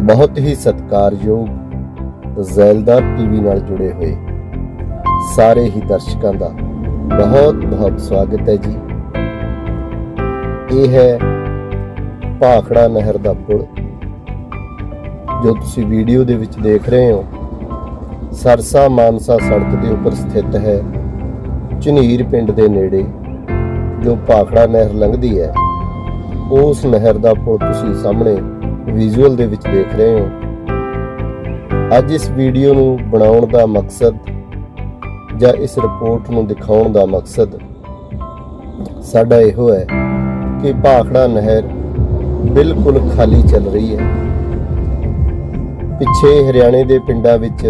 ਬਹੁਤ ਹੀ ਸਤਿਕਾਰਯੋਗ ਜ਼ੈਲਦਾਰ ਟੀਵੀ ਨਾਲ ਜੁੜੇ ਹੋਏ ਸਾਰੇ ਹੀ ਦਰਸ਼ਕਾਂ ਦਾ ਬਹੁਤ ਬਹੁਤ ਸਵਾਗਤ ਹੈ ਜੀ। ਇਹ ਹੈ ਭਾਖੜਾ ਨਹਿਰ ਦਾ ਪੁਲ, ਜੋ ਤੁਸੀਂ ਵੀਡੀਓ ਦੇ ਵਿੱਚ ਦੇਖ ਰਹੇ ਹੋ। ਸਰਸਾ ਮਾਨਸਾ ਸੜਕ ਦੇ ਉੱਪਰ ਸਥਿਤ ਹੈ ਝਨੀਰ ਪਿੰਡ ਦੇ ਨੇੜੇ, ਜੋ ਭਾਖੜਾ ਨਹਿਰ ਲੰਘਦੀ ਹੈ। ਉਸ ਨਹਿਰ ਦਾ ਪੁਲ ਤੁਸੀਂ ਸਾਹਮਣੇ ਵਿਜ਼ੂਅਲ ਦੇ ਵਿੱਚ ਦੇਖ ਰਹੇ ਹੋ। ਅੱਜ ਇਸ ਵੀਡੀਓ ਨੂੰ ਬਣਾਉਣ ਦਾ ਮਕਸਦ ਜਾਂ ਇਸ ਰਿਪੋਰਟ ਨੂੰ ਦਿਖਾਉਣ ਦਾ ਮਕਸਦ ਸਾਡਾ ਇਹੋ ਹੈ ਕਿ ਭਾਖੜਾ ਨਹਿਰ ਬਿਲਕੁਲ ਖਾਲੀ ਚੱਲ ਰਹੀ ਹੈ। ਪਿੱਛੇ ਹਰਿਆਣੇ ਦੇ ਪਿੰਡਾਂ ਵਿੱਚ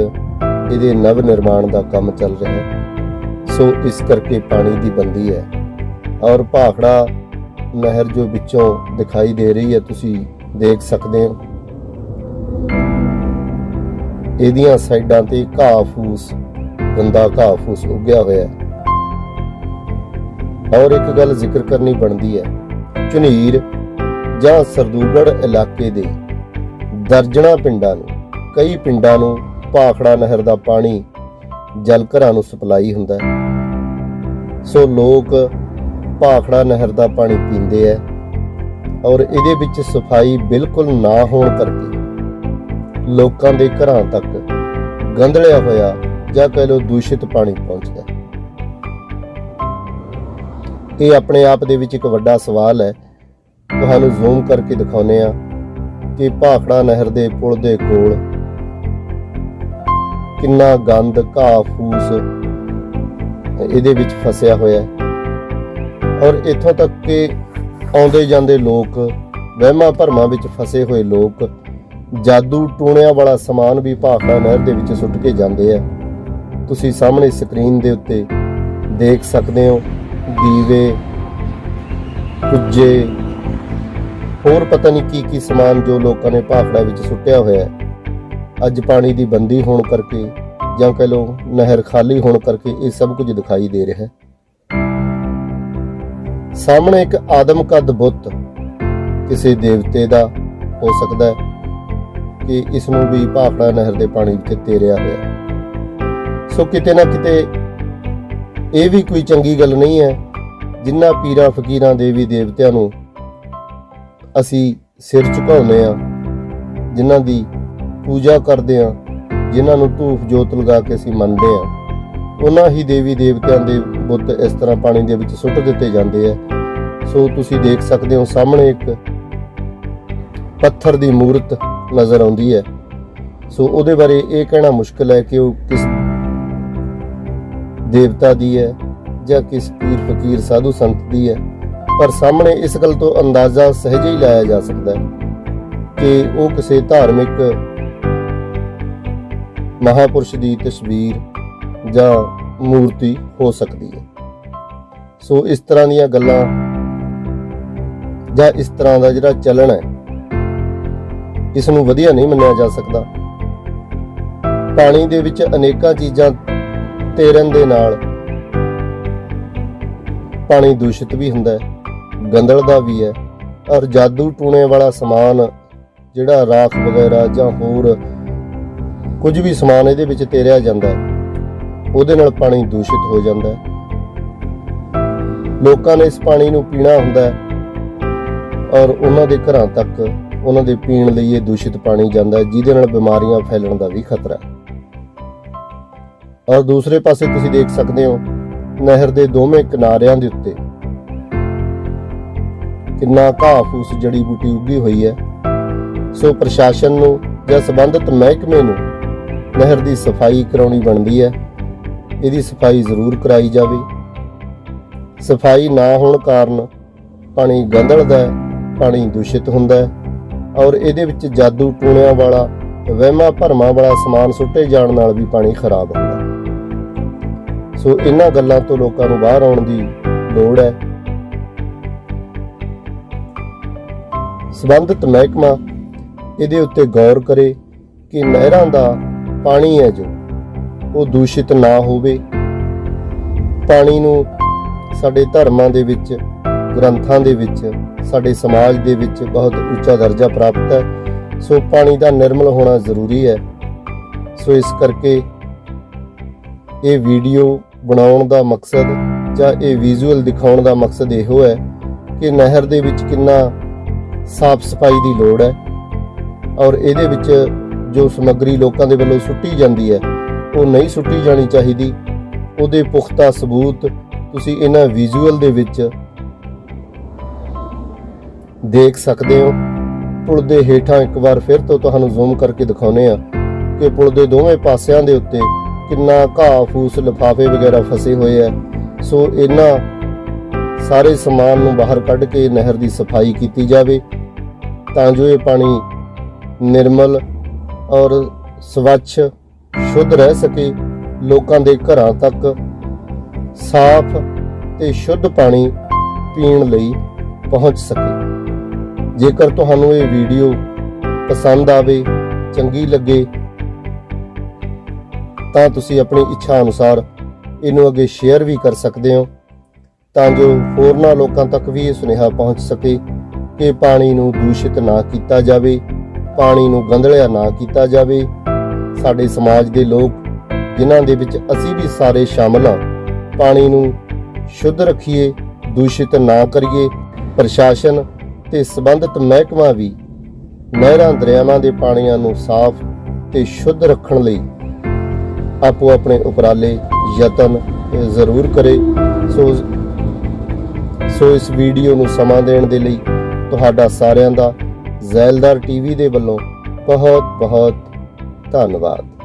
ਇਹਦੇ ਨਵ ਨਿਰਮਾਣ ਦਾ ਕੰਮ ਚੱਲ ਰਿਹਾ ਹੈ। ਸੋ ਇਸ ਕਰਕੇ ਪਾਣੀ ਦੀ ਬੰਦੀ ਹੈ। ਔਰ ਭਾਖੜਾ ਨਹਿਰ ਜੋ ਵਿੱਚੋਂ ਦਿਖਾਈ ਦੇ ਰਹੀ ਹੈ, ਤੁਸੀਂ ਦੇਖ ਸਕਦੇ ਹੋ। ਇਹਦੀਆਂ ਸਾਈਡਾਂ ਤੇ ਘਾਹ ਫੂਸ ਗੰਦਾ ਘਾਹ ਫੂਸ ਉੱਗਿਆ ਹੋਇਆ ਹੈ। ਔਰ ਇੱਕ ਗੱਲ ਜ਼ਿਕਰ ਕਰਨੀ ਬਣਦੀ ਹੈ, ਝੁਨੀਰ ਜਾਂ ਸਰਦੂਗੜ ਇਲਾਕੇ ਦੇ ਦਰਜਣਾ ਪਿੰਡਾਂ ਨੂੰ, ਕਈ ਪਿੰਡਾਂ ਨੂੰ ਭਾਖੜਾ ਨਹਿਰ ਦਾ ਪਾਣੀ ਜਲ ਘਰਾਂ ਨੂੰ ਸਪਲਾਈ ਹੁੰਦਾ ਹੈ। ਸੋ ਲੋਕ ਭਾਖੜਾ ਨਹਿਰ ਦਾ ਪਾਣੀ ਪੀਂਦੇ ਐ ਔਰ ਇਹਦੇ ਵਿੱਚ ਸਫ਼ਾਈ ਬਿਲਕੁਲ ਨਾ ਹੋਣ ਕਰਕੇ ਲੋਕਾਂ ਦੇ ਘਰਾਂ ਤੱਕ ਗੰਧਲਿਆ ਹੋਇਆ ਜਾਂ ਕਹਿ ਲਓ ਦੂਸ਼ਿਤ ਪਾਣੀ ਪਹੁੰਚਦਾ ਇਹ ਆਪਣੇ ਆਪ ਦੇ ਵਿੱਚ ਇੱਕ ਵੱਡਾ ਸਵਾਲ ਹੈ। ਤੁਹਾਨੂੰ ਜ਼ੂਮ ਕਰਕੇ ਦਿਖਾਉਨੇ ਆ ਕਿ ਭਾਖੜਾ ਨਹਿਰ ਦੇ ਪੁਲ ਦੇ ਕੋਲ ਕਿੰਨਾ ਗੰਦ ਘਾਹ ਫੂਸ ਇਹਦੇ ਵਿੱਚ ਫਸਿਆ ਹੋਇਆ ਹੈ। ਔਰ ਇੱਥੋਂ ਤੱਕ ਕਿ ਆਉਂਦੇ ਜਾਂਦੇ ਲੋਕ, ਵਹਿਮਾਂ ਭਰਮਾਂ ਵਿੱਚ ਫਸੇ ਹੋਏ ਲੋਕ, ਜਾਦੂ ਟੂਣਿਆਂ ਵਾਲਾ ਸਮਾਨ ਵੀ ਭਾਖੜਾ ਨਹਿਰ ਦੇ ਵਿੱਚ ਸੁੱਟ ਕੇ ਜਾਂਦੇ ਆ। ਤੁਸੀਂ ਸਾਹਮਣੇ ਸਕਰੀਨ ਦੇ ਉੱਤੇ ਦੇਖ ਸਕਦੇ ਹੋ, ਦੀਵੇ, ਕੁੱਜੇ, ਹੋਰ ਪਤਾ ਨਹੀਂ ਕੀ ਕੀ ਸਮਾਨ ਜੋ ਲੋਕਾਂ ਨੇ ਭਾਖੜਾ ਵਿੱਚ ਸੁੱਟਿਆ ਹੋਇਆ ਹੈ। ਅੱਜ ਪਾਣੀ ਦੀ ਬੰਦੀ ਹੋਣ ਕਰਕੇ ਜਾਂ ਕਹ ਲਓ ਨਹਿਰ ਖਾਲੀ ਹੋਣ ਕਰਕੇ ਇਹ ਸਭ ਕੁਝ ਦਿਖਾਈ ਦੇ ਰਿਹਾ ਹੈ। ਸਾਹਮਣੇ ਇੱਕ ਆਦਮ ਕੱਦ ਬੁੱਤ ਕਿਸੇ ਦੇਵਤੇ ਦਾ ਹੋ ਸਕਦਾ ਹੈ ਕਿ ਇਸ ਨੂੰ ਵੀ ਭਾਫੜਾ ਨਹਿਰ ਦੇ ਪਾਣੀ ਵਿੱਚ ਤੇਰਿਆ ਹੋਇਆ ਸੋ ਕਿਤੇ ਨਾ ਕਿਤੇ ਇਹ ਵੀ ਕੋਈ ਚੰਗੀ ਗੱਲ ਨਹੀਂ ਹੈ ਜਿਨ੍ਹਾਂ ਪੀਰਾਂ ਫਕੀਰਾਂ ਦੇਵੀ ਦੇਵਤਿਆਂ ਨੂੰ ਅਸੀਂ ਸਿਰ ਝੁਕਾਉਂਦੇ ਆ ਜਿਨ੍ਹਾਂ ਦੀ ਪੂਜਾ ਕਰਦੇ ਆ ਜਿਨ੍ਹਾਂ ਨੂੰ ਧੂਫ ਜੋਤ ਲਗਾ ਕੇ ਅਸੀਂ ਮੰਨਦੇ ਆ ਉਹਨਾਂ ਹੀ ਦੇਵੀ ਦੇਵਤਿਆਂ ਦੇ ਬੁੱਤ ਇਸ ਤਰ੍ਹਾਂ ਪਾਣੀ ਦੇ ਵਿੱਚ ਸੁੱਟ ਦਿੱਤੇ ਜਾਂਦੇ ਆ। ਸੋ ਤੁਸੀਂ ਦੇਖ ਸਕਦੇ ਹੋ ਸਾਹਮਣੇ ਇੱਕ ਪੱਥਰ ਦੀ ਮੂਰਤ ਨਜ਼ਰ ਆਉਂਦੀ ਹੈ। ਸੋ ਉਹਦੇ ਬਾਰੇ ਇਹ ਕਹਿਣਾ ਮੁਸ਼ਕਲ ਹੈ ਕਿ ਉਹ ਕਿਸ ਦੇਵਤਾ ਦੀ ਹੈ ਜਾਂ ਕਿਸ ਪੀਰ ਫਕੀਰ ਸਾਧੂ ਸੰਤ ਦੀ ਹੈ। ਪਰ ਸਾਹਮਣੇ ਇਸ ਗੱਲ ਤੋਂ ਅੰਦਾਜ਼ਾ ਸਹਿਜੇ ਹੀ ਲਾਇਆ ਜਾ ਸਕਦਾ ਹੈ ਕਿ ਉਹ ਕਿਸੇ ਧਾਰਮਿਕ ਮਹਾਪੁਰਸ਼ ਦੀ ਤਸਵੀਰ ਜਾਂ ਮੂਰਤੀ ਹੋ ਸਕਦੀ ਹੈ। ਸੋ ਇਸ ਤਰ੍ਹਾਂ ਦੀਆਂ ਗੱਲਾਂ ਜਾਂ ਇਸ ਤਰ੍ਹਾਂ ਦਾ ਜਿਹੜਾ ਚੱਲਣ ਹੈ, ਇਸ ਨੂੰ ਵਧੀਆ ਨਹੀਂ ਮੰਨਿਆ ਜਾ ਸਕਦਾ। ਪਾਣੀ ਦੇ ਵਿੱਚ ਅਨੇਕਾਂ ਚੀਜ਼ਾਂ ਤੈਰਨ ਦੇ ਨਾਲ ਪਾਣੀ ਦੂਸ਼ਿਤ ਵੀ ਹੁੰਦਾ ਹੈ ਗੰਦਲਦਾ ਵੀ ਹੈ, ਔਰ ਜਾਦੂ ਟੂਣੇ ਵਾਲਾ ਸਮਾਨ ਜਿਹੜਾ ਰਾਖ ਵਗੈਰਾ ਜਾਂ ਹੋਰ ਕੁਝ ਵੀ ਸਮਾਨ ਇਹਦੇ ਵਿੱਚ ਤੇਰਿਆ ਜਾਂਦਾ ਹੈ। ਉਹਦੇ ਨਾਲ ਪਾਣੀ ਦੂਸ਼ਿਤ ਹੋ ਜਾਂਦਾ ਹੈ। ਲੋਕਾਂ ਨੇ ਇਸ ਪਾਣੀ ਨੂੰ ਪੀਣਾ ਹੁੰਦਾ ਹੈ ਔਰ ਉਹਨਾਂ ਦੇ ਘਰਾਂ ਤੱਕ ਉਹਨਾਂ ਦੇ ਪੀਣ ਲਈ ਇਹ ਦੂਸ਼ਿਤ ਪਾਣੀ ਜਾਂਦਾ ਹੈ, ਜਿਹਦੇ ਨਾਲ ਬਿਮਾਰੀਆਂ ਫੈਲਣ ਦਾ ਵੀ ਖਤਰਾ ਹੈ। ਔਰ ਦੂਸਰੇ ਪਾਸੇ ਤੁਸੀਂ ਦੇਖ ਸਕਦੇ ਹੋ, ਨਹਿਰ ਦੇ ਦੋਵੇਂ ਕਿਨਾਰਿਆਂ ਦੇ ਉੱਤੇ ਕਿੰਨਾ ਘਾਹ ਫੂਸ ਜੜੀ ਬੂਟੀ ਉੱਗੀ ਹੋਈ ਹੈ। ਸੋ ਪ੍ਰਸ਼ਾਸਨ ਨੂੰ ਜਾਂ ਸੰਬੰਧਿਤ ਮਹਿਕਮੇ ਨੂੰ ਨਹਿਰ ਦੀ ਸਫ਼ਾਈ ਕਰਾਉਣੀ ਬਣਦੀ ਹੈ। ਇਹਦੀ ਸਫ਼ਾਈ ਜ਼ਰੂਰ ਕਰਾਈ ਜਾਵੇ। ਸਫ਼ਾਈ ਨਾ ਹੋਣ ਕਾਰਨ ਪਾਣੀ ਗੰਧਲਦਾ ਹੈ, ਪਾਣੀ ਦੂਸ਼ਿਤ ਹੁੰਦਾ ਹੈ ਔਰ ਇਹਦੇ ਵਿੱਚ ਜਾਦੂ ਟੂਣਿਆਂ ਵਾਲਾ, ਵਹਿਮਾਂ ਭਰਮਾਂ ਵਾਲਾ ਸਮਾਨ ਸੁੱਟੇ ਜਾਣ ਨਾਲ ਵੀ ਪਾਣੀ ਖਰਾਬ ਹੁੰਦਾ ਸੋ ਇਹਨਾਂ ਗੱਲਾਂ ਤੋਂ ਲੋਕਾਂ ਨੂੰ ਬਾਹਰ ਆਉਣ ਦੀ ਲੋੜ ਹੈ। ਸਬੰਧਤ ਮਹਿਕਮਾ ਇਹਦੇ ਉੱਤੇ ਗੌਰ ਕਰੇ ਕਿ ਨਹਿਰਾਂ ਦਾ ਪਾਣੀ ਹੈ ਜੋ ਉਹ ਦੂਸ਼ਿਤ ਨਾ ਹੋਵੇ। ਪਾਣੀ ਨੂੰ ਸਾਡੇ ਧਰਮਾਂ ਦੇ ਵਿੱਚ, ਗ੍ਰੰਥਾਂ ਦੇ ਵਿੱਚ, ਸਾਡੇ ਸਮਾਜ ਦੇ ਵਿੱਚ ਬਹੁਤ ਉੱਚਾ ਦਰਜਾ ਪ੍ਰਾਪਤ ਹੈ। ਸੋ ਪਾਣੀ ਦਾ ਨਿਰਮਲ ਹੋਣਾ ਜ਼ਰੂਰੀ ਹੈ। ਸੋ ਇਸ ਕਰਕੇ ਇਹ ਵੀਡੀਓ ਬਣਾਉਣ ਦਾ ਮਕਸਦ ਜਾਂ ਇਹ ਵਿਜ਼ੂਅਲ ਦਿਖਾਉਣ ਦਾ ਮਕਸਦ ਇਹੋ ਹੈ ਕਿ ਨਹਿਰ ਦੇ ਵਿੱਚ ਕਿੰਨਾ ਸਾਫ਼ ਸਫ਼ਾਈ ਦੀ ਲੋੜ ਹੈ ਔਰ ਇਹਦੇ ਵਿੱਚ ਜੋ ਸਮੱਗਰੀ ਲੋਕਾਂ ਦੇ ਵੱਲੋਂ ਸੁੱਟੀ ਜਾਂਦੀ ਹੈ ਉਹ ਨਹੀਂ ਸੁੱਟੀ ਜਾਣੀ ਚਾਹੀਦੀ। ਉਹਦੇ ਪੁਖਤਾ ਸਬੂਤ ਤੁਸੀਂ ਇਹਨਾਂ ਵਿਜ਼ੂਅਲ ਦੇ ਵਿੱਚ ਦੇਖ ਸਕਦੇ ਹੋ। ਪੁਲ ਦੇ ਹੇਠਾਂ ਇੱਕ ਵਾਰ ਫਿਰ ਤੋਂ ਤੁਹਾਨੂੰ ਜ਼ੂਮ ਕਰਕੇ ਦਿਖਾਉਨੇ ਆ ਕਿ ਪੁਲ ਦੇ ਦੋਵੇਂ ਪਾਸਿਆਂ ਦੇ ਉੱਤੇ ਕਿੰਨਾ ਘਾਹ ਫੂਸ ਲਿਫਾਫੇ ਵਗੈਰਾ ਫਸੇ ਹੋਏ ਆ। ਸੋ ਇਹਨਾਂ ਸਾਰੇ ਸਮਾਨ ਨੂੰ ਬਾਹਰ ਕੱਢ ਕੇ ਨਹਿਰ ਦੀ ਸਫ਼ਾਈ ਕੀਤੀ ਜਾਵੇ ਤਾਂ ਜੋ ਇਹ ਪਾਣੀ ਨਿਰਮਲ ਔਰ ਸਵੱਛ ਸ਼ੁੱਧ ਰਹਿ ਸਕੇ, ਲੋਕਾਂ ਦੇ ਘਰਾਂ ਤੱਕ ਸਾਫ਼ ਤੇ ਸ਼ੁੱਧ ਪਾਣੀ ਪੀਣ ਲਈ ਪਹੁੰਚ ਸਕੇ। ਜੇਕਰ ਤੁਹਾਨੂੰ ਇਹ ਵੀਡੀਓ ਪਸੰਦ ਆਵੇ, ਚੰਗੀ ਲੱਗੇ, ਤਾਂ ਤੁਸੀਂ ਆਪਣੀ ਇੱਛਾ ਅਨੁਸਾਰ ਇਹਨੂੰ ਅੱਗੇ ਸ਼ੇਅਰ ਵੀ ਕਰ ਸਕਦੇ ਹੋ, ਤਾਂ ਜੋ ਹੋਰਨਾਂ ਲੋਕਾਂ ਤੱਕ ਵੀ ਇਹ ਸੁਨੇਹਾ ਪਹੁੰਚ ਸਕੇ ਕਿ ਪਾਣੀ ਨੂੰ ਦੂਸ਼ਿਤ ਨਾ ਕੀਤਾ ਜਾਵੇ, ਪਾਣੀ ਨੂੰ ਗੰਧਲਿਆ ਨਾ ਕੀਤਾ ਜਾਵੇ ਸਾਡੇ ਸਮਾਜ ਦੇ ਲੋਕ, ਜਿਨ੍ਹਾਂ ਦੇ ਵਿੱਚ ਅਸੀਂ ਵੀ ਸਾਰੇ ਸ਼ਾਮਲ ਹਾਂ, ਪਾਣੀ ਨੂੰ ਸ਼ੁੱਧ ਰੱਖੀਏ, ਦੂਸ਼ਿਤ ਨਾ ਕਰੀਏ, ਪ੍ਰਸ਼ਾਸਨ ਤੇ ਸਬੰਧਤ ਮਹਿਕਮਾ ਵੀ ਨਹਿਰਾਂ ਦਰਿਆਵਾਂ ਦੇ ਪਾਣੀਆਂ ਨੂੰ ਸਾਫ਼ ਤੇ ਸ਼ੁੱਧ ਰੱਖਣ ਲਈ ਆਪੋ ਆਪਣੇ ਉਪਰਾਲੇ ਯਤਨ ਜ਼ਰੂਰ ਕਰੇ। ਸੋ ਸੋ ਇਸ ਵੀਡੀਓ ਨੂੰ ਸਮਾਂ ਦੇਣ ਦੇ ਲਈ ਤੁਹਾਡਾ ਸਾਰਿਆਂ ਦਾ ਜ਼ੈਲਦਾਰ ਟੀਵੀ ਦੇ ਵੱਲੋਂ ਬਹੁਤ ਬਹੁਤ ਧੰਨਵਾਦ।